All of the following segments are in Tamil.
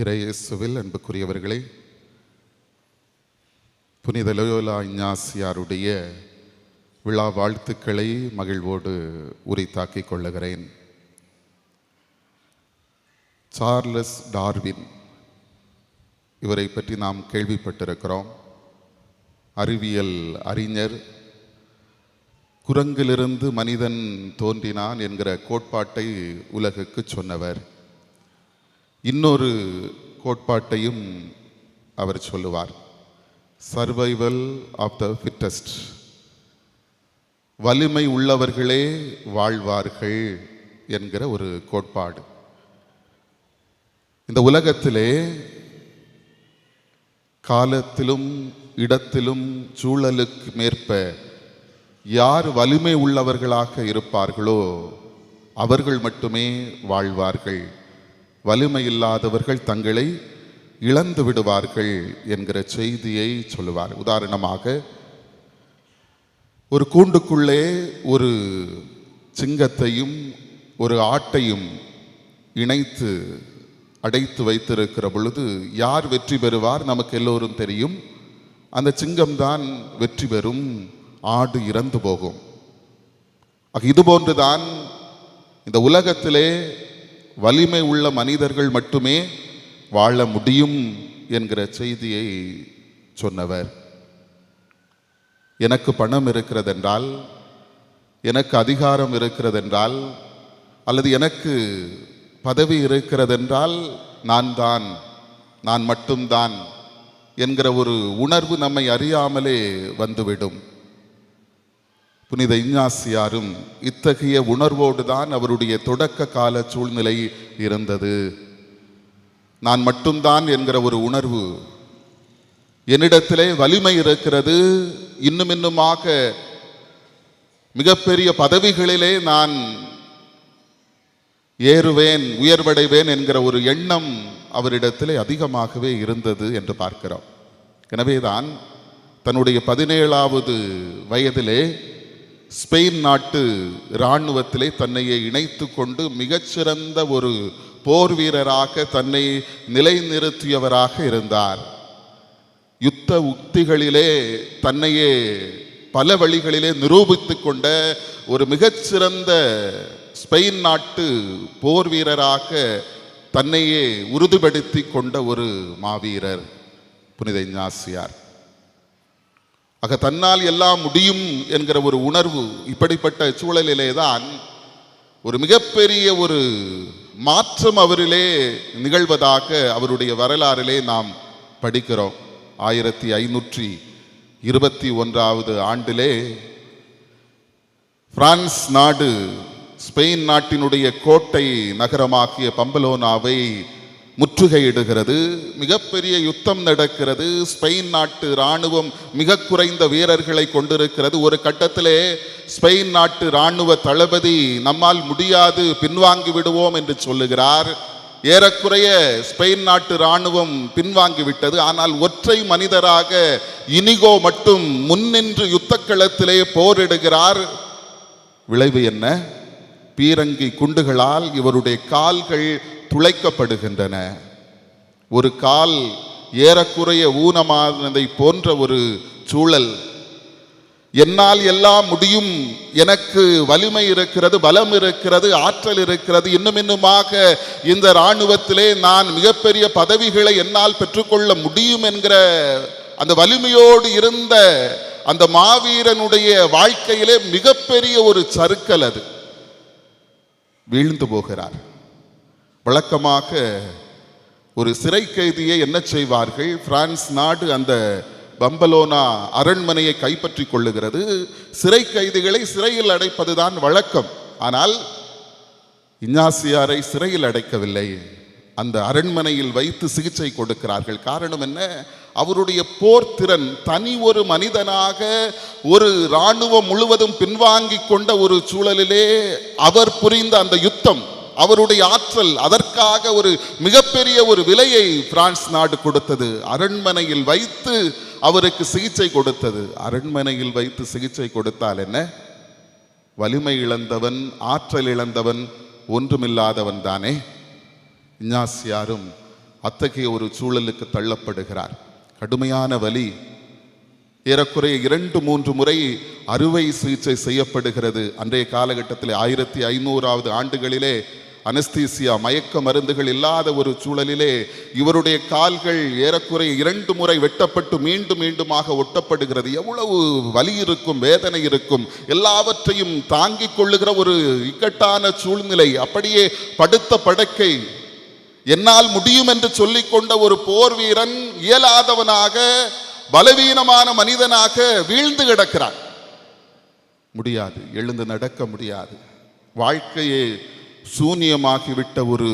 இறையேசுவில் அன்புக்குரியவர்களே புனித லயோலா இஞ்ஞாசியாருடைய விழா வாழ்த்துக்களை மகிழ்வோடு உரித்தாக்கிக் கொள்ளுகிறேன். சார்லஸ் டார்வின் இவரை பற்றி நாம் கேள்விப்பட்டிருக்கிறோம். அறிவியல் அறிஞர் குரங்கிலிருந்து மனிதன் தோன்றினான் என்கிற கோட்பாட்டை உலகுக்கு சொன்னவர். இன்னொரு கோட்பாட்டையும் அவர் சொல்லுவார். சர்வைவல் ஆஃப் த ஃபிட்டஸ்ட் வலிமை உள்ளவர்களே வாழ்வார்கள் என்கிற ஒரு கோட்பாடு. இந்த உலகத்திலே காலத்திலும் இடத்திலும் சூழலுக்கு மேற்ப யார் வலிமை உள்ளவர்களாக இருப்பார்களோ அவர்கள் மட்டுமே வாழ்வார்கள். வலிமை இல்லாதவர்கள் தங்களை இழந்து விடுவார்கள் என்கிற செய்தியை சொல்லுவார். உதாரணமாக ஒரு கூண்டுக்குள்ளே ஒரு சிங்கத்தையும் ஒரு ஆட்டையும் இணைத்து அடைத்து வைத்திருக்கிற பொழுது யார் வெற்றி பெறுவார் நமக்கு எல்லோரும் தெரியும். அந்த சிங்கம்தான் வெற்றி பெறும் ஆடு இறந்து போகும். இது இதுபோன்றுதான் இந்த உலகத்திலே வலிமை உள்ள மனிதர்கள் மட்டுமே வாழ முடியும் என்கிற செய்தியை சொன்னவர். எனக்கு பணம் இருக்கிறதென்றால் எனக்கு அதிகாரம் இருக்கிறதென்றால் அல்லது எனக்கு பதவி இருக்கிறதென்றால் நான் தான் நான் மட்டும்தான் என்கிற ஒரு உணர்வு நம்மை அறியாமலே வந்துவிடும். புனித இஞ்ஞாசியாரும் இத்தகைய உணர்வோடு தான் அவருடைய தொடக்க கால சூழ்நிலை இருந்தது. நான் மட்டும்தான் என்கிற ஒரு உணர்வு. என்னிடத்திலே வலிமை இருக்கிறது. இன்னும் இன்னுமாக மிகப்பெரிய பதவிகளிலே நான் ஏறுவேன் உயர்வடைவேன் என்கிற ஒரு எண்ணம் அவரிடத்திலே அதிகமாகவே இருந்தது என்று பார்க்கிறோம். எனவேதான் தன்னுடைய பதினேழாவது வயதிலே ஸ்பெயின் நாட்டு இராணுவத்திலே தன்னையே இணைத்து கொண்டு மிகச்சிறந்த ஒரு போர் வீரராக தன்னை நிலைநிறுத்தியவராக இருந்தார். யுத்த உக்திகளிலே தன்னையே பல வழிகளிலே நிரூபித்துக் கொண்ட ஒரு மிகச்சிறந்த ஸ்பெயின் நாட்டு போர் வீரராக தன்னையே உறுதிப்படுத்தி கொண்ட ஒரு மாவீரர் புனித ஞாசியார் ஆக தன்னால் எல்லாம் முடியும் என்கிற ஒரு உணர்வு இப்படிப்பட்ட சூழலிலே தான் ஒரு மிகப்பெரிய ஒரு மாற்றம் அவரிலே நிகழ்வதாக அவருடைய வரலாறிலே நாம் படிக்கிறோம். ஆயிரத்தி ஐநூற்றி இருபத்தி ஒன்றாவது ஆண்டிலே பிரான்ஸ் நாடு ஸ்பெயின் நாட்டினுடைய கோட்டை நகரமாகிய பம்பலோனாவை முற்றுகையிடுகிறது. மிகப்பெரிய யுத்தம் நடக்கிறது. ஸ்பெயின் நாட்டு இராணுவம் மிக குறைந்த வீரர்களை கொண்டிருக்கிறது. ஒரு கட்டத்திலே ஸ்பெயின் நாட்டு இராணுவ தளபதி நம்மால் முடியாது பின்வாங்கி விடுவோம் என்று சொல்லுகிறார். ஏறக்குறைய ஸ்பெயின் நாட்டு இராணுவம் பின்வாங்கிவிட்டது ஆனால் ஒற்றை மனிதராக இனிகோ மட்டும் முன்னின்று யுத்தக்களத்திலே போரிடுகிறார். விளைவு என்ன? பீரங்கி குண்டுகளால் இவருடைய கால்கள் துளைக்கப்படுகின்றன. ஒரு கால் ஏறக்குறைய ஊனமானதை போன்ற ஒரு சூழல். என்னால் எல்லாம் முடியும். எனக்கு வலிமை இருக்கிறது பலம் இருக்கிறது ஆற்றல் இருக்கிறது. இன்னும் இன்னுமாக இந்த இராணுவத்திலே நான் மிகப்பெரிய பதவிகளை என்னால் பெற்றுக்கொள்ள முடியும் என்கிற அந்த வலிமையோடு இருந்த அந்த மாவீரனுடைய வாழ்க்கையிலே மிகப்பெரிய ஒரு சறுக்கல் அது. வீழ்ந்து போகிறார். வழக்கமாக ஒரு சிறை கைதியை என்ன செய்வார்கள்? பிரான்ஸ் நாடு அந்த பம்பலோனா அரண்மனையை கைப்பற்றி கொள்ளுகிறது. சிறை கைதிகளை சிறையில் அடைப்பதுதான் வழக்கம். ஆனால் இஞ்ஞாசியாரை சிறையில் அடைக்கவில்லை. அந்த அரண்மனையில் வைத்து சிகிச்சை கொடுக்கிறார்கள். காரணம் என்ன? அவருடைய போர்த்திறன் தனி ஒரு மனிதனாக ஒரு இராணுவம் முழுவதும் பின்வாங்கி கொண்ட ஒரு சூழலிலே அவர் புரிந்த அந்த யுத்தம் அவருடைய ஆற்றல் அதற்காக ஒரு மிகப்பெரிய ஒரு விலையை பிரான்ஸ் நாடு கொடுத்தது. அரண்மனையில் வைத்து அவருக்கு சிகிச்சை கொடுத்தது. அரண்மனையில் வைத்து சிகிச்சை கொடுத்தால் என்ன? வலிமை இழந்தவன் ஆற்றல் இழந்தவன் ஒன்றுமில்லாதவன் தானே? இஞ்ஞாசியாரும் அத்தகைய ஒரு சூழலுக்கு தள்ளப்படுகிறார். கடுமையான வலி. ஏறக்குறைய இரண்டு மூன்று முறை அறுவை சிகிச்சை செய்யப்படுகிறது. அன்றைய காலகட்டத்தில் ஆயிரத்தி ஐநூறாவது ஆண்டுகளிலே அனஸ்தீசியா மயக்க மருந்துகள் இல்லாத ஒரு சூழலிலே இவருடைய கால்கள் ஏறக்குறைய இரண்டு முறை வெட்டப்பட்டு மீண்டும் மீண்டுமாக ஒட்டப்படுகிறது. எவ்வளவு வலி இருக்கும் வேதனை இருக்கும் எல்லாவற்றையும் தாங்கிக் கொள்ளுகிற ஒரு இக்கட்டான சூழ்நிலை. அப்படியே படுத்த படக்கை. என்னால் முடியும் என்று சொல்லிக்கொண்ட ஒரு போர் வீரன் இயலாதவனாக பலவீனமான மனிதனாக வீழ்ந்து கிடக்கிறான். முடியாது எழுந்து நடக்க முடியாது. வாழ்க்கையே சூனியமாகிவிட்ட ஒரு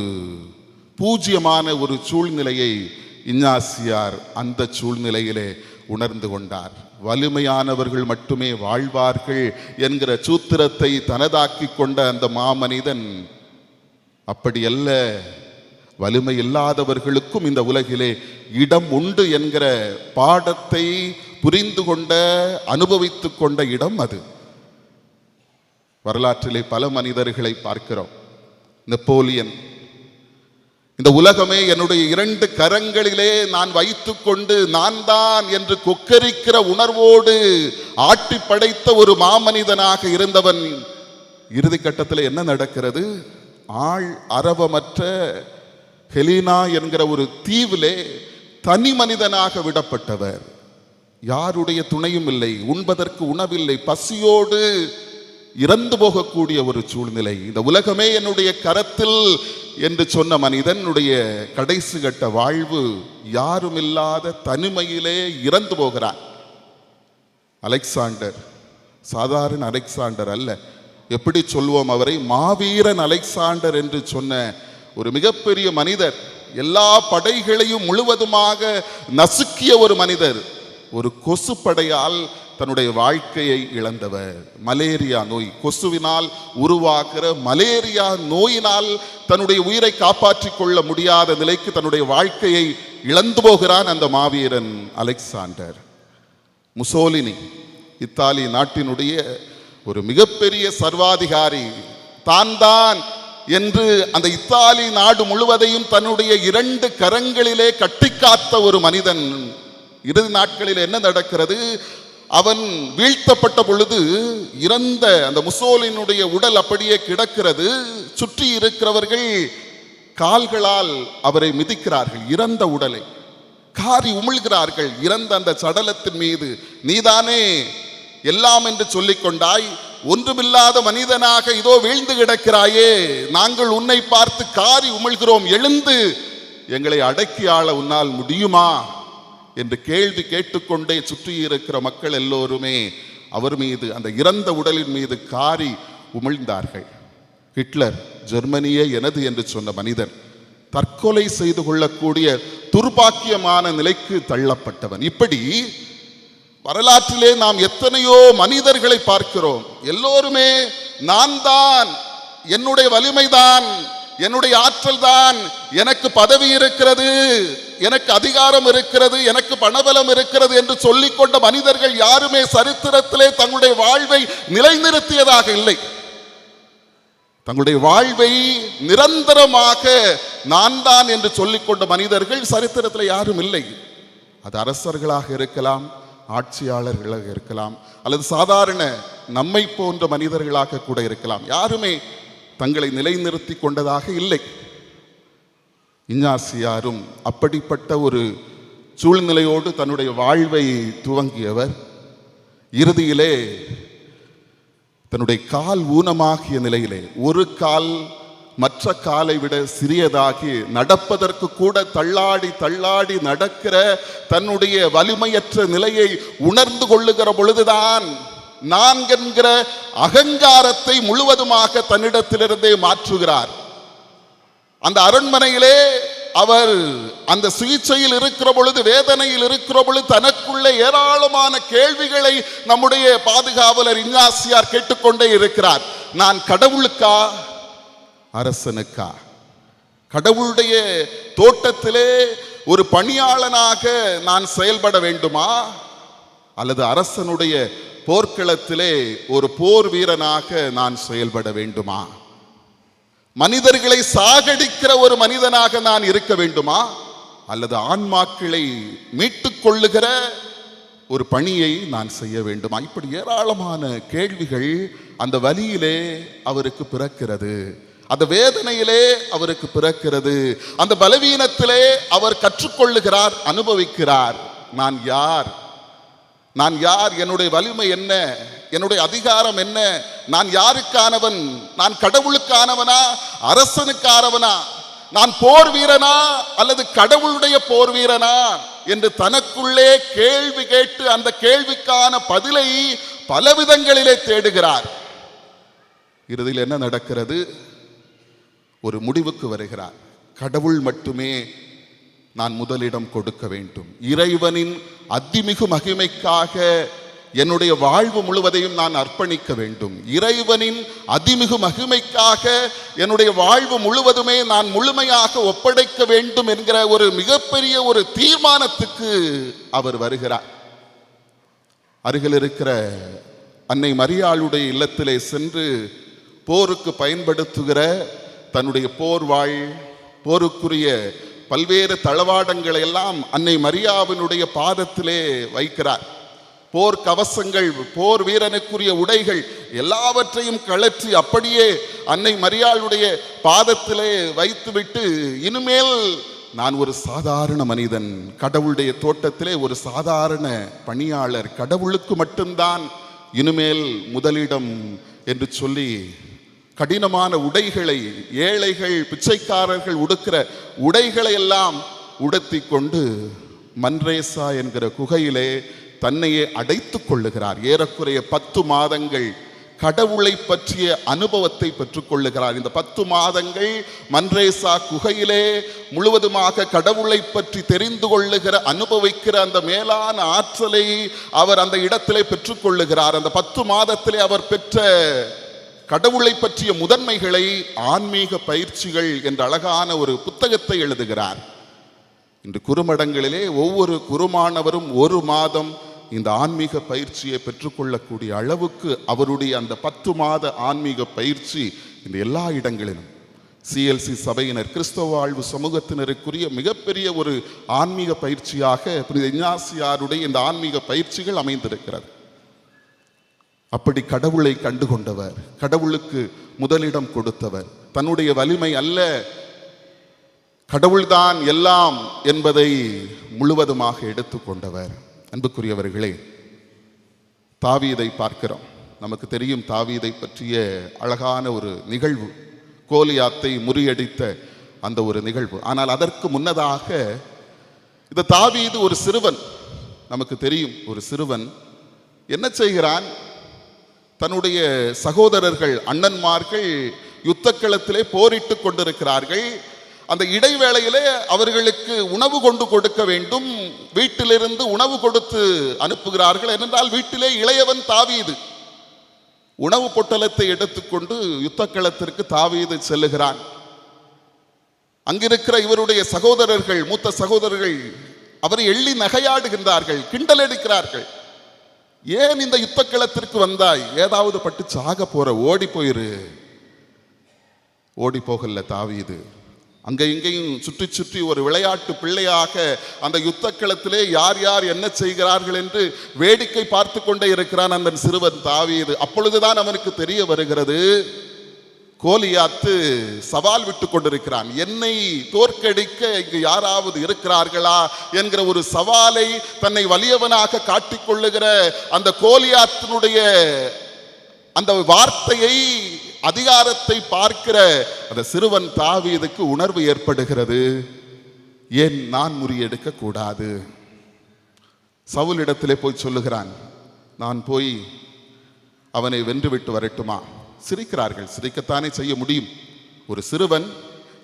பூஜ்யமான ஒரு சூழ்நிலையை இஞ்ஞாசியார் அந்த சூழ்நிலையிலே உணர்ந்து கொண்டார். வலிமையானவர்கள் மட்டுமே வாழ்வார்கள் என்கிற சூத்திரத்தை தனதாக்கி கொண்ட அந்த மாமனிதன் அப்படியல்ல வலிமை இல்லாதவர்களுக்கும் இந்த உலகிலே இடம் உண்டு என்கிற பாடத்தை புரிந்து கொண்ட அனுபவித்து கொண்ட இடம் அது. வரலாற்றிலே பல மனிதர்களை பார்க்கிறோம். நெப்போலியன். இந்த உலகமே என்னுடைய இரண்டு கரங்களிலே நான் வைத்துக்கொண்டு நான் தான் என்று கொக்கரிக்கிற உணர்வோடு ஆட்டி படைத்த ஒரு மாமனிதனாக இருந்தவன். இறுதி கட்டத்தில் என்ன நடக்கிறது? ஆள் அரவமற்ற ஹெலினா என்கிற ஒரு தீவிலே தனி மனிதனாக விடப்பட்டவர். யாருடைய துணையும் இல்லை உண்பதற்கு உணவில்லை பசியோடு இறந்து போகக்கூடிய ஒரு சூழ்நிலை. இந்த உலகமே என்னுடைய கரத்தில் என்று சொன்ன மனிதனுடைய கடைசி கட்ட வாழ்வு யாரும் இல்லாத தனிமையிலே இறந்து போகிறான் அலெக்சாண்டர் சாதாரண அலெக்சாண்டர் அல்ல. எப்படி சொல்வோம் அவரை? மாவீரன் அலெக்சாண்டர் என்று சொன்ன ஒரு மிகப்பெரிய மனிதர் எல்லா படைகளையும் முழுவதுமாக நசுக்கிய ஒரு மனிதர். ஒரு கொசு படையால் தன்னுடைய வாழ்க்கையை இழந்தவர். மலேரியா நோய். கொசுவினால் உருவாகிற மலேரியா நோயினால் தன்னுடைய உயிரை காப்பாற்றிக் கொள்ள முடியாத நிலைக்கு தன்னுடைய வாழ்க்கையை இழந்து போகிறான் அந்த மாவீரன் அலெக்சாண்டர். முசோலினி இத்தாலி நாட்டினுடைய ஒரு மிகப்பெரிய சர்வாதிகாரி. தான் தான் என்று அந்த இத்தாலி நாடு முழுவதையும் தன்னுடைய இரண்டு கரங்களிலே கட்டிக்காத்த ஒரு மனிதன். இறுதி நாட்களில் என்ன நடக்கிறது? அவன் வீழ்த்தப்பட்ட பொழுது இறந்த அந்த முசோலினுடைய உடல் அப்படியே கிடக்கிறது. சுற்றி இருக்கிறவர்கள் கால்களால் அவரை மிதிக்கிறார்கள் இறந்த உடலை. காரி உமிழ்கிறார்கள் இறந்த அந்த சடலத்தின் மீது. நீதானே எல்லாம் என்று சொல்லிக்கொண்டாய் ஒன்றுமில்லாத மனிதனாக இதோ வீழ்ந்து கிடக்கிறாயே. நாங்கள் உன்னை பார்த்து காரி உமிழ்கிறோம் எழுந்து. எங்களை அடக்கி ஆள உன்னால் முடியுமா? என்று கேள்வி கேட்டுக்கொண்டே சுற்றி இருக்கிற மக்கள் எல்லோருமே அவர் மீது அந்த இறந்த உடலின் மீது காரி உமிழ்ந்தார்கள். ஹிட்லர் ஜெர்மனியே எனது என்று சொன்ன மனிதன் தற்கொலை செய்து கொள்ளக்கூடிய துர்பாக்கியமான நிலைக்கு தள்ளப்பட்டவன். இப்படி வரலாற்றிலே நாம் எத்தனையோ மனிதர்களை பார்க்கிறோம். எல்லோருமே நான் தான் என்னுடைய வலிமைதான் என்னுடைய ஆற்றல் தான் எனக்கு பதவி இருக்கிறது எனக்கு அதிகாரம் இருக்கிறது எனக்கு பணபலம் இருக்கிறது என்று சொல்லிக்கொண்ட மனிதர்கள் யாருமே சரித்திரத்திலே தங்களுடைய வாழ்வை நிலைநிறுத்தியதாக இல்லை. தங்களுடைய வாழ்வை நிரந்தரமாக நான் தான் என்று சொல்லிக்கொண்ட மனிதர்கள் சரித்திரத்தில் யாரும் இல்லை. அது அரசர்களாக இருக்கலாம் ஆட்சியாளர்களாக இருக்கலாம் அல்லது சாதாரண நம்மை போன்ற மனிதர்களாக கூட இருக்கலாம். யாருமே தங்களை நிலைநிறுத்தி கொண்டதாக இல்லை. இஞ்ஞாசியாரும் அப்படிப்பட்ட ஒரு சூழ்நிலையோடு தன்னுடைய வாழ்வை துவங்கியவர். இறுதியிலே தன்னுடைய கால் ஊனமாகிய நிலையிலே ஒரு கால் மற்ற காலை விட சிறியதாகி நடப்பதற்கு கூட தள்ளாடி தள்ளாடி நடக்கிற தன்னுடைய வலிமையற்ற நிலையை உணர்ந்து கொள்ளுகிற பொழுதுதான் நான் என்கிற அகங்காரத்தை முழுவதுமாக தன்னிடத்திலிருந்தே மாற்றுகிறார். அந்த அரண்மனையிலே அவர் அந்த சிகிச்சையில் இருக்கிற பொழுது வேதனையில் இருக்கிற பொழுது தனக்குள்ளே ஏராளமான கேள்விகளை நம்முடைய பாதுகாவலர் இஞ்ஞாசியார் கேட்டுக்கொண்டே இருக்கிறார். நான் கடவுளுக்கா? அரசனுக்கா? கடவுளுடைய தோட்டத்திலே ஒரு பணியாளனாக நான் செயல்பட வேண்டுமா? அல்லது அரசனுடைய போர்க்களத்திலே ஒரு போர் வீரனாக நான் செயல்பட வேண்டுமா? மனிதர்களை சாகடிக்கிற ஒரு மனிதனாக நான் இருக்க வேண்டுமா? அல்லது ஆன்மாக்களை மீட்டுக் கொள்ளுகிற ஒரு பணியை நான் செய்ய வேண்டுமா? இப்படி ஏராளமான கேள்விகள் அந்த வலியிலே அவருக்கு பிறக்கிறது. அந்த வேதனையிலே அவருக்கு பிறக்கிறது. அந்த பலவீனத்திலே அவர் கற்றுக்கொள்ளுகிறார் அனுபவிக்கிறார். நான் யார்? நான் யார்? என்னுடைய வலிமை என்ன? என்னுடைய அதிகாரம் என்ன? நான் யாருக்கானவன்? நான் கடவுளுக்கானவனா? அரசனுக்கானவனா? நான் போர் வீரனா? அல்லது கடவுளுடைய போர் வீரனா? என்று தனக்குள்ளே கேள்வி கேட்டு அந்த கேள்விக்கான பதிலை பல விதங்களிலே தேடுகிறார். இறுதியில் என்ன நடக்கிறது? ஒரு முடிவுக்கு வருகிறார். கடவுள் மட்டுமே நான் முதலிடம் கொடுக்க வேண்டும். இறைவனின் அதிமிகு மகிமைக்காக என்னுடைய வாழ்வு முழுவதையும் நான் அர்ப்பணிக்க வேண்டும். இறைவனின் அதிமிகு மகிமைக்காக என்னுடைய வாழ்வு முழுவதுமே நான் முழுமையாக ஒப்படைக்க வேண்டும் என்கிற ஒரு மிகப்பெரிய ஒரு தீர்மானத்துக்கு அவர் வருகிறார். அருகில் இருக்கிற அன்னை மரியாளுடைய இல்லத்திலே சென்று போருக்கு பயன்படுத்துகிற தன்னுடைய போர் வாழ் போருக்குரிய பல்வேறு தளவாடங்களை எல்லாம் அன்னை மரியாவினுடைய பாதத்திலே வைக்கிறார். போர் கவசங்கள் போர் வீரனுக்குரிய உடைகள் எல்லாவற்றையும் கழற்றி அப்படியே அன்னை மரியாளுடைய பாதத்திலே வைத்துவிட்டு இனிமேல் நான் ஒரு சாதாரண மனிதன் கடவுளுடைய தோட்டத்திலே ஒரு சாதாரண பணியாளர் கடவுளுக்கு மட்டும்தான் இனிமேல் முதலிடம் என்று சொல்லி கடினமான உடைகளை ஏழைகள் பிச்சைக்காரர்கள் உடுக்கிற உடைகளை எல்லாம் உடுத்தி கொண்டு மன்ரேசா என்கிற குகையிலே தன்னையே அடைத்துக் கொள்ளுகிறார். ஏறக்குறைய பத்து மாதங்கள் கடவுளை பற்றிய அனுபவத்தை பெற்றுக்கொள்ளுகிறார். இந்த பத்து மாதங்கள் மன்ரேசா குகையிலே முழுவதுமாக கடவுளை பற்றி தெரிந்து கொள்ளுகிற அனுபவிக்கிற அந்த மேலான ஆற்றலை அவர் அந்த இடத்திலே பெற்றுக்கொள்ளுகிறார். அந்த பத்து மாதத்திலே அவர் பெற்ற கடவுளை பற்றிய முதன்மைகளை ஆன்மீக பயிற்சிகள் என்ற அழகான ஒரு புத்தகத்தை எழுதுகிறார். இன்று குறுமடங்களிலே ஒவ்வொரு குருமானவரும் ஒரு மாதம் இந்த ஆன்மீக பயிற்சியை பெற்றுக்கொள்ளக்கூடிய அளவுக்கு அவருடைய அந்த பத்து மாத ஆன்மீக பயிற்சி இந்த எல்லா இடங்களிலும். சிஎல்சி சபையினர் கிறிஸ்தவ வாழ்வு சமூகத்தினருக்குரிய மிகப்பெரிய ஒரு ஆன்மீக பயிற்சியாக புனித இஞ்ஞாசியாருடைய இந்த ஆன்மீக பயிற்சிகள் அமைந்திருக்கிறது. அப்படி கடவுளை கண்டுகொண்டவர் கடவுளுக்கு முதலிடம் கொடுத்தவர் தன்னுடைய வலிமை அல்ல. கடவுள்தான் எல்லாம் என்பதை முழுவதுமாக எடுத்துக்கொண்டவர். அன்புக்குரியவர்களே தாவீதை பார்க்கிறோம். நமக்கு தெரியும் தாவீதை பற்றிய அழகான ஒரு நிகழ்வு. கோலியாத்தை முறியடித்த அந்த ஒரு நிகழ்வு. ஆனால் அதற்கு முன்னதாக இந்த தாவீது ஒரு சிறுவன் நமக்கு தெரியும் ஒரு சிறுவன் என்ன செய்கிறான்? தன்னுடைய சகோதரர்கள் அண்ணன்மார்கள் யுத்தக்களத்திலே போரிட்டு கொண்டிருக்கிறார்கள். அந்த இடைவேளையிலே அவர்களுக்கு உணவு கொண்டு கொடுக்க வேண்டும். வீட்டிலிருந்து உணவு கொடுத்து அனுப்புகிறார்கள். ஏனென்றால் வீட்டிலே இளையவன் தாவீது. உணவு பொட்டலத்தை எடுத்துக்கொண்டு யுத்தக்களத்திற்கு தாவீது செல்லுகிறான். அங்கிருக்கிற இவருடைய சகோதரர்கள் மூத்த சகோதரர்கள் அவரை எள்ளி நகையாடுகின்றார்கள் கிண்டல் எடுக்கிறார்கள் ஏன் இந்த யுத்தக்களத்திற்கு வந்தாய்? ஏதாவது பட்டு சாக போற ஓடி போயிரு. ஓடி போகல தாவியது அங்க இங்கேயும் சுற்றி சுற்றி ஒரு விளையாட்டு பிள்ளையாக அந்த யுத்தக்களத்திலே யார் யார் என்ன செய்கிறார்கள் என்று வேடிக்கை பார்த்து கொண்டே இருக்கிறான் அந்த சிறுவன் தாவீது. அப்பொழுதுதான் அவனுக்கு தெரிய வருகிறது கோலியாத்து சவால் விட்டு கொண்டிருக்கிறான். என்னை தோற்கடிக்க இங்கு யாராவது இருக்கிறார்களா என்கிற ஒரு சவாலை தன்னை வலியவனாக காட்டிக்கொள்ளுகிற அந்த கோலியாத்தினுடைய அந்த வார்த்தையை அதிகாரத்தை பார்க்கிற அந்த சிறுவன் தாவீதுக்கு உணர்வு ஏற்படுகிறது. ஏன் நான் முறியெடுக்க கூடாது? சவுலிடத்திலே போய் சொல்லுகிறான் நான் போய் அவனை வென்றுவிட்டு வரட்டுமா? சிரிக்கிறார்கள். சிரிக்கத்தானே செய்ய முடியும். ஒரு சிறுவன்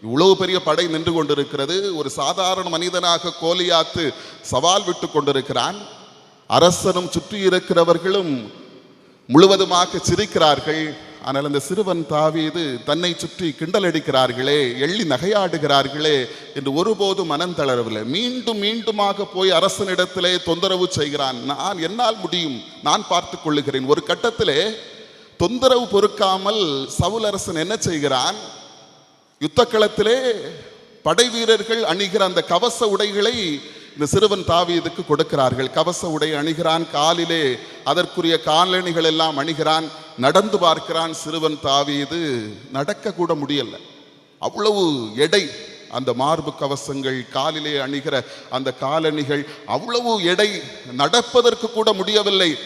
இவ்வளவு பெரிய படை நின்று கொண்டிருக்கிறது. ஒரு சாதாரண மனிதனாக கோலியாத்து சவால் விட்டு கொண்டிருக்கிறான். அரசனும் சுற்றி இருக்கிறவர்களும் முழுவதுமாக சிரிக்கிறார்கள். ஆனால் அந்த சிறுவன் தாவீது தன்னை சுற்றி கிண்டல் அடிக்கிறார்களே எள்ளி நகையாடுகிறார்களே என்று ஒருபோதும் மனம் தளரவில்லை. மீண்டும் மீண்டுமாக போய் அரசனிடத்திலே தொந்தரவு செய்கிறான். நான் என்னால் முடியும் நான் பார்த்து கொள்ளுகிறேன். ஒரு கட்டத்திலே தொந்தரவு பொறுக்காமல் சவுல் அரசன் என்ன செய்கிறான்? யுத்தக்களத்திலே படை வீரர்கள் அணிகிற அந்த கவச உடைகளை இந்த சிறுவன் தாவீதுக்கு கொடுக்கிறார்கள். கவச உடை அணிகிறான் காலிலே அதற்குரிய காலணிகள் எல்லாம் அணிகிறான் நடந்து பார்க்கிறான் சிறுவன் தாவீது. நடக்க கூட முடியல. அவ்வளவு எடை அந்த மார்பு கவசங்கள் காலிலே அணிகிற அந்த காலணிகள் அவ்வளவு எடை நடப்பதற்கு கூட முடியவில்லை.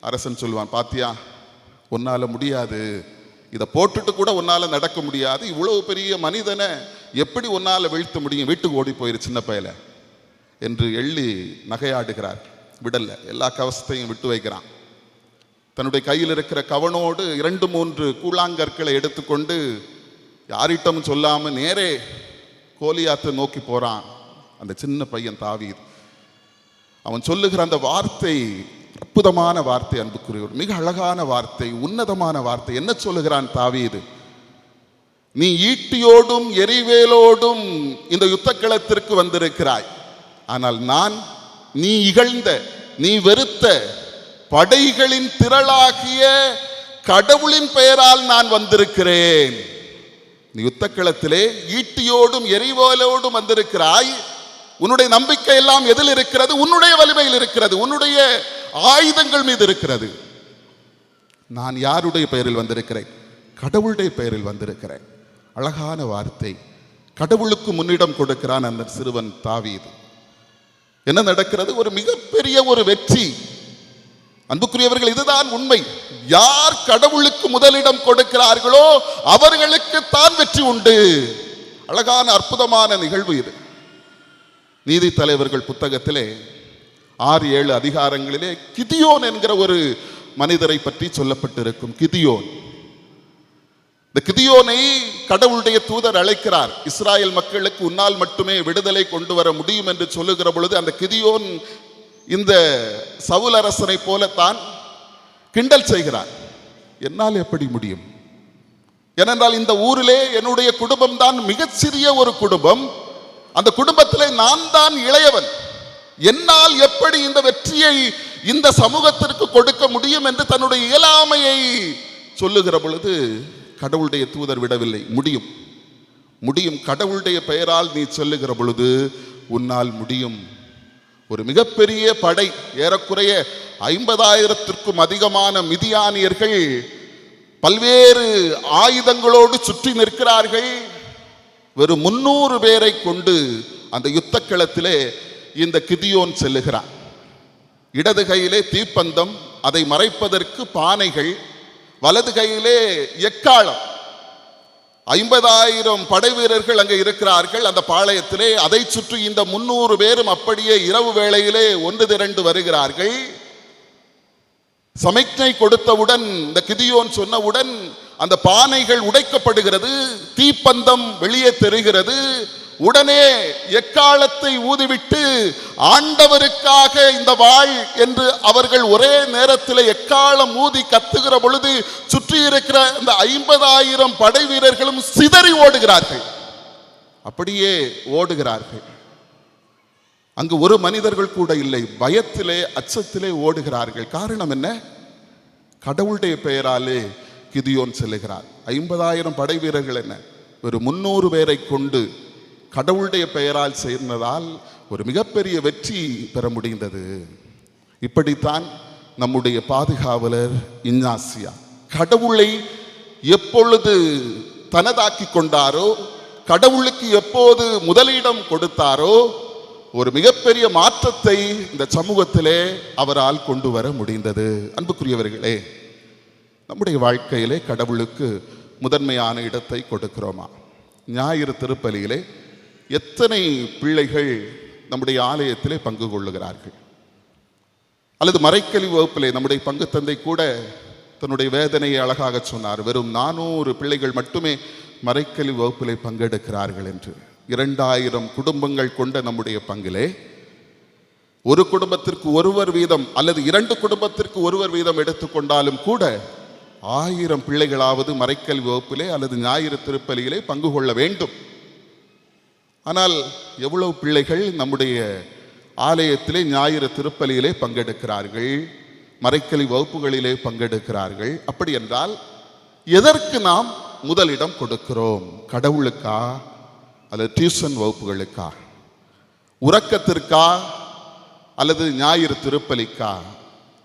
அரசன் சொல்லுவான் பாத்தியா உன்னால முடியாது. இதை போட்டுட்டு கூட உன்னால நடக்க முடியாது. இவ்வளவு பெரிய மனிதனை எப்படி உன்னால வீழ்த்த முடியும்? வீட்டுக்கு ஓடி போயிரு சின்ன பயல. என்று எள்ளி நகையாடுகிறார். விடல. எல்லா கவசத்தையும் விட்டு வைக்கிறான். தன்னுடைய கையில் இருக்கிற கவனோடு இரண்டு மூன்று கூழாங்கற்களை எடுத்துக்கொண்டு யாரிட்டம் சொல்லாமல் நேரே கோலியாத்தை நோக்கி போறான். அந்த சின்ன பையன் தாவீது. அவன் சொல்லுகிற அந்த வார்த்தை அற்புதமான வார்த்தை அன்புக்குரியவர். மிக அழகான வார்த்தை உன்னதமான வார்த்தை. என்ன சொல்லுகிறான் தாவீது? நீ ஈட்டியோடும் எரிவேலோடும் இந்த யுத்தக்களத்திற்கு வந்திருக்கிறாய். ஆனால் நான் நீ இகழ்ந்த நீ வெறுத்த படைகளின் திரளாகிய கடவுளின் பெயரால் நான் வந்திருக்கிறேன். நீ யுத்தக்களத்திலே ஈட்டியோடும் எரிவோலோடும் வந்திருக்கிறாய். உன்னுடைய நம்பிக்கை எல்லாம் எதில் இருக்கிறது? உன்னுடைய வலிமையில் இருக்கிறது. உன்னுடைய ஆயுதங்கள் மீது இருக்கிறது. நான் யாருடைய பெயரில் வந்திருக்கிறேன்? கடவுளுடைய பெயரில் வந்திருக்கிறேன். அழகான வார்த்தை. கடவுளுக்கு முன்னிடம் கொடுக்கிறான் அந்த சிறுவன் தாவீது. என்ன நடக்கிறது? ஒரு மிகப்பெரிய ஒரு வெற்றி. அன்புக்குரியவர்கள் இதுதான் உண்மை. யார் கடவுளுக்கு முதலிடம் கொடுக்கிறார்களோ அவர்களுக்கு தான் வெற்றி உண்டு. அழகான அற்புதமான நிகழ்வு இது. நீதி தலைவர்கள் புத்தகத்திலே ஆறு ஏழு அதிகாரங்களிலே கிதியோன் என்கிற ஒரு மனிதரை பற்றி சொல்லப்பட்டிருக்கும். கிதியோன். இந்த கிதியோனை கடவுளுடைய தூதர் அழைக்கிறார். இஸ்ராயல் மக்களுக்கு உன்னால் மட்டுமே விடுதலை கொண்டு வர முடியும் என்று சொல்லுகிற பொழுது அந்த கிதியோன் இந்த சவுல் அரசனை போலத்தான் கிண்டல் செய்கிறார். என்னால் எப்படி முடியும்? ஏனென்றால் இந்த ஊரிலே என்னுடைய குடும்பம் தான் மிகச்சிறிய ஒரு குடும்பம். அந்த குடும்பத்திலே நான் தான் இளையவன். என்னால் எப்படி இந்த வெற்றியை இந்த சமூகத்திற்கு கொடுக்க முடியும் என்று தன்னுடைய இயலாமையை சொல்லுகிற பொழுது கடவுளுடைய தூதர் விடவில்லை. முடியும். முடியும். கடவுளுடைய பெயரால் நீ சொல்லுகிற பொழுது உன்னால் முடியும். ஒரு மிகப்பெரிய படை ஏறக்குறைய ஐம்பதாயிரத்திற்கும் அதிகமான மிதியானியர்கள் பல்வேறு ஆயுதங்களோடு சுற்றி நிற்கிறார்கள். வெறும் முன்னூறு பேரை கொண்டு அந்த யுத்த களத்திலே இந்த கிதியோன் செல்லுகிறான். இடது கையிலே தீப்பந்தம் அதை மறைப்பதற்கு பானைகள் வலது கையிலே எக்காளம். ஐம்பதாயிரம் படை வீரர்கள் அங்கே இருக்கிறார்கள். அந்த பாளையத்திலே அதை சுற்றி இந்த முன்னூறு பேரும் அப்படியே இரவு வேளையிலே ஒன்று திரண்டு வருகிறார்கள். சமிக்ஞை கொடுத்தவுடன் இந்த கிதியோன் சொன்னவுடன் அந்த பானைகள் உடைக்கப்படுகிறது. தீப்பந்தம் வெளியே தெரிகிறது. உடனே எக்காலத்தை ஊதிவிட்டு ஆண்டவருக்காக இந்த வாழ் என்று அவர்கள் ஒரே நேரத்தில் எக்காலம் ஊதி கத்துகிற பொழுது சுற்றி இருக்கிற இந்த ஐம்பதாயிரம் படை வீரர்களும் சிதறி ஓடுகிறார்கள். அப்படியே ஓடுகிறார்கள். அங்கு ஒரு மனிதர்கள் கூட இல்லை பயத்திலே அச்சத்திலே ஓடுகிறார்கள். காரணம் என்ன? கடவுளுடைய பெயராலே கிதியோன் செல்லுகிறார். ஐம்பதாயிரம் படை வீரர்கள் என்ன? ஒரு முன்னூறு பேரை கொண்டு கடவுளுடைய பெயரால் சேர்ந்ததால் ஒரு மிகப்பெரிய வெற்றி பெற முடிந்தது. இப்படித்தான் நம்முடைய பாதுகாவலர் இஞ்ஞாசியா கடவுளை எப்பொழுது தனதாக்கி கொண்டாரோ கடவுளுக்கு எப்போது முதலிடம் கொடுத்தாரோ ஒரு மிகப்பெரிய மாற்றத்தை இந்த சமூகத்திலே அவரால் கொண்டு வர முடிந்தது. அன்புக்குரியவர்களே நம்முடைய வாழ்க்கையிலே கடவுளுக்கு முதன்மையான இடத்தை கொடுக்கிறோமா? ஞாயிறு திருப்பலியிலே எத்தனை பிள்ளைகள் நம்முடைய ஆலயத்திலே பங்கு கொள்ளுகிறார்கள்? அல்லது மறைக்கல்வி வகுப்பிலே நம்முடைய பங்கு தந்தை கூட தன்னுடைய வேதனையை அழகாக சொன்னார் வெறும் நானூறு பிள்ளைகள் மட்டுமே மறைக்கல்வி வகுப்பிலே பங்கெடுக்கிறார்கள் என்று. இரண்டாயிரம் குடும்பங்கள் கொண்ட நம்முடைய பங்கிலே ஒரு குடும்பத்திற்கு ஒருவர் வீதம் அல்லது இரண்டு குடும்பத்திற்கு ஒருவர் வீதம் எடுத்துக்கொண்டாலும் கூட ஆயிரம் பிள்ளைகளாவது மறைக்கல்வி வகுப்பிலே அல்லது ஞாயிறு திருப்பலியிலே பங்கு கொள்ள வேண்டும். ஆனால் எவ்வளவு பிள்ளைகள் நம்முடைய ஆலயத்திலே ஞாயிறு திருப்பலியிலே பங்கெடுக்கிறார்கள் மறைக்கல்வி வகுப்புகளிலே பங்கெடுக்கிறார்கள். அப்படி என்றால் எதற்கு நாம் முதலிடம் கொடுக்கிறோம்? கடவுளுக்கா? அல்லது டியூஷன் வகுப்புகளுக்கா? உறக்கத்திற்கா? அல்லது ஞாயிறு திருப்பலிக்கா?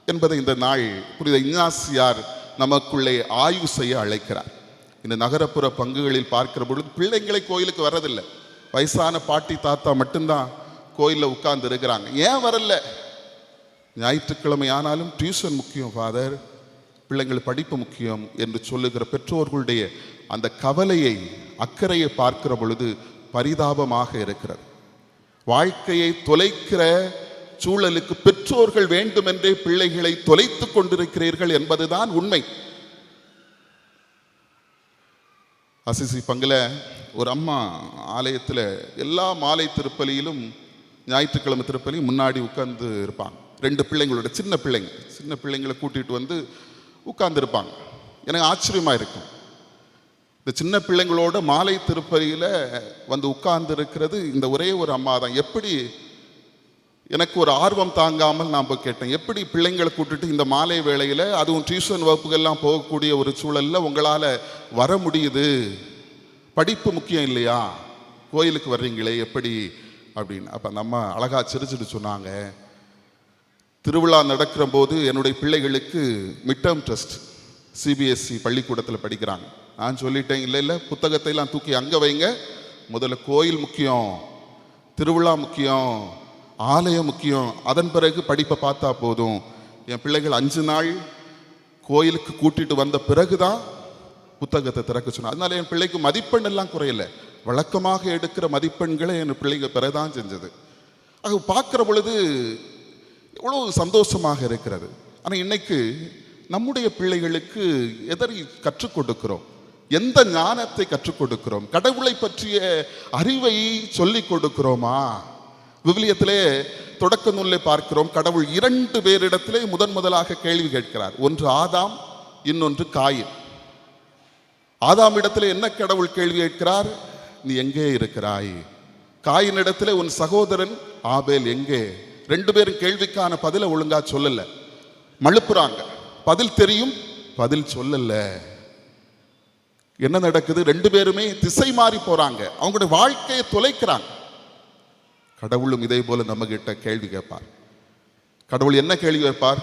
என்பதை இந்த நாள் புரித இஞ்ஞாசியார் நமக்குள்ளே ஆய்வு செய்ய அழைக்கிறார். இந்த நகரப்புற பங்குகளில் பார்க்கிற பொழுது பிள்ளைங்களை கோயிலுக்கு வர்றதில்லை. வயசான பாட்டி தாத்தா மட்டும்தான் கோயிலில் உட்கார்ந்து இருக்கிறாங்க. ஏன் வரல? ஞாயிற்றுக்கிழமை ஆனாலும் டியூஷன் முக்கியம் ஃபாதர் பிள்ளைங்கள் படிப்பு முக்கியம் என்று சொல்லுகிற பெற்றோர்களுடைய அந்த கவலையை அக்கறையை பார்க்கிற பொழுது பரிதாபமாக இருக்கிறது. வாழ்க்கையை தொலைக்கிற சூழலுக்கு பெற்றோர்கள் வேண்டுமென்றே பிள்ளைகளை தொலைத்துக் கொண்டிருக்கிறீர்கள் என்பதுதான் உண்மை. அசிசி பங்குல ஒரு அம்மா ஆலயத்தில் எல்லா மாலை திருப்பலியிலும் ஞாயிற்றுக்கிழமை திருப்பலியும் முன்னாடி உட்கார்ந்து இருப்பாங்க. ரெண்டு பிள்ளைங்களோட சின்ன பிள்ளைங்க. சின்ன பிள்ளைங்களை கூட்டிகிட்டு வந்து உட்கார்ந்துருப்பாங்க. எனக்கு ஆச்சரியமா இருக்கும். இந்த சின்ன பிள்ளைங்களோட மாலை திருப்பலியில் வந்து உட்கார்ந்து இருக்கிறது இந்த ஒரே ஒரு அம்மா தான். எப்படி எனக்கு ஒரு ஆர்வம் தாங்காமல் நான் போய் கேட்டேன். எப்படி பிள்ளைங்களை கூட்டிட்டு இந்த மாலை வேளையில் அதுவும் டியூஷன் வகுப்புகள்லாம் போகக்கூடிய ஒரு சூழல்ல உங்களால் வர முடியுது? படிப்பு முக்கியம் இல்லையா? கோயிலுக்கு வர்றீங்களே எப்படி? அப்படின்னு. அப்போ அந்த அம்மா அழகாக சிரிச்சிட்டு சொன்னாங்க. திருவிழா நடக்கிற போது என்னுடைய பிள்ளைகளுக்கு மிட்டம் ட்ரஸ்ட் டெஸ்ட் சிபிஎஸ்சி பள்ளிக்கூடத்தில் படிக்கிறாங்க. நான் சொல்லிட்டேன் இல்லை இல்லை புத்தகத்தை எல்லாம் தூக்கி அங்கே வைங்க. முதல்ல கோயில் முக்கியம் திருவிழா முக்கியம் ஆலயம் முக்கியம். அதன் பிறகு படிப்பை பார்த்தா போதும். என் பிள்ளைகள் அஞ்சு நாள் கோயிலுக்கு கூட்டிகிட்டு வந்த பிறகு தான் புத்தகத்தை திறக்க சொன்னார். அதனால என் பிள்ளைக்கு மதிப்பெண் எல்லாம் குறையல. வழக்கமாக எடுக்கிற மதிப்பெண்களை என் பிள்ளைங்க பெறதான் செஞ்சது. அது பார்க்கிற பொழுது எவ்வளோ சந்தோஷமாக இருக்கிறது. ஆனால் இன்னைக்கு நம்முடைய பிள்ளைகளுக்கு எதை கற்றுக் கொடுக்கிறோம்? எந்த ஞானத்தை கற்றுக் கொடுக்கிறோம்? கடவுளை பற்றிய அறிவை சொல்லிக் கொடுக்கிறோமா? விவிலியத்திலே தொடக்க நூலை பார்க்கிறோம். கடவுள் இரண்டு பேரிடத்திலே முதன் முதலாக கேள்வி கேட்கிறார். ஒன்று ஆதாம் இன்னொன்று காயின். ஆதாம் இடத்துல என்ன கடவுள் கேள்வி கேட்கிறார்? நீ எங்கே இருக்கிறாய்? காயின் இடத்துல உன் சகோதரன் ஆபேல் எங்கே? ரெண்டு பேரும் கேள்விக்கான பதிலை ஒழுங்கா சொல்லல. மழுப்புறாங்க. பதில் தெரியும் பதில் சொல்லல. என்ன நடக்குது? ரெண்டு பேருமே திசை மாறி போறாங்க. அவங்களுடைய வாழ்க்கையை தொலைக்கிறாங்க. கடவுளும் இதே போல நம்ம கிட்ட கேள்வி கேட்பார். கடவுள் என்ன கேள்வி கேட்பார்?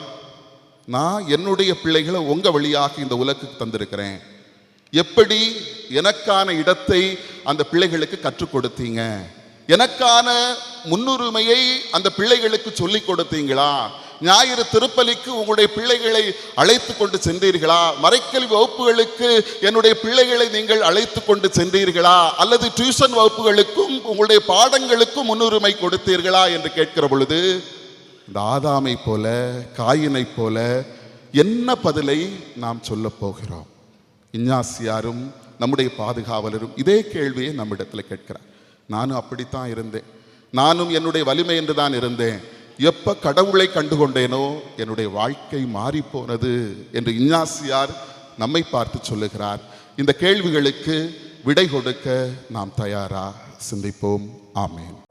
நான் என்னுடைய பிள்ளைகளை உங்க வழியாக இந்த உலகுக்கு தந்திருக்கிறேன். எப்படி எனக்கான இடத்தை அந்த பிள்ளைகளுக்கு கற்றுக் கொடுத்தீங்க? எனக்கான முன்னுரிமையை அந்த பிள்ளைகளுக்கு சொல்லிக் கொடுத்தீங்களா? ஞாயிறு திருப்பலிக்கு உங்களுடைய பிள்ளைகளை அழைத்து கொண்டு சென்றீர்களா? மறைக்கல்வி வகுப்புகளுக்கு என்னுடைய பிள்ளைகளை நீங்கள் அழைத்து கொண்டு சென்றீர்களா? அல்லது டியூஷன் வகுப்புகளுக்கும் உங்களுடைய பாடங்களுக்கும் முன்னுரிமை கொடுத்தீர்களா என்று கேட்கிற பொழுது இந்த ஆதாமை போல காயினை போல என்ன பதிலை நாம் சொல்ல போகிறோம்? இஞ்ஞாசியாரும் நம்முடைய பாதுகாவலரும் இதே கேள்வியை நம்மிடத்தில் கேட்கிறார். நானும் அப்படித்தான் இருந்தேன். நானும் என்னுடைய வலிமை என்று தான் இருந்தேன். எப்போ கடவுளை கண்டுகொண்டேனோ என்னுடைய வாழ்க்கை மாறி போனது என்று இஞ்ஞாசியார் நம்மை பார்த்து சொல்லுகிறார். இந்த கேள்விகளுக்கு விடை கொடுக்க நாம் தயாரா? சிந்திப்போம். ஆமேன்.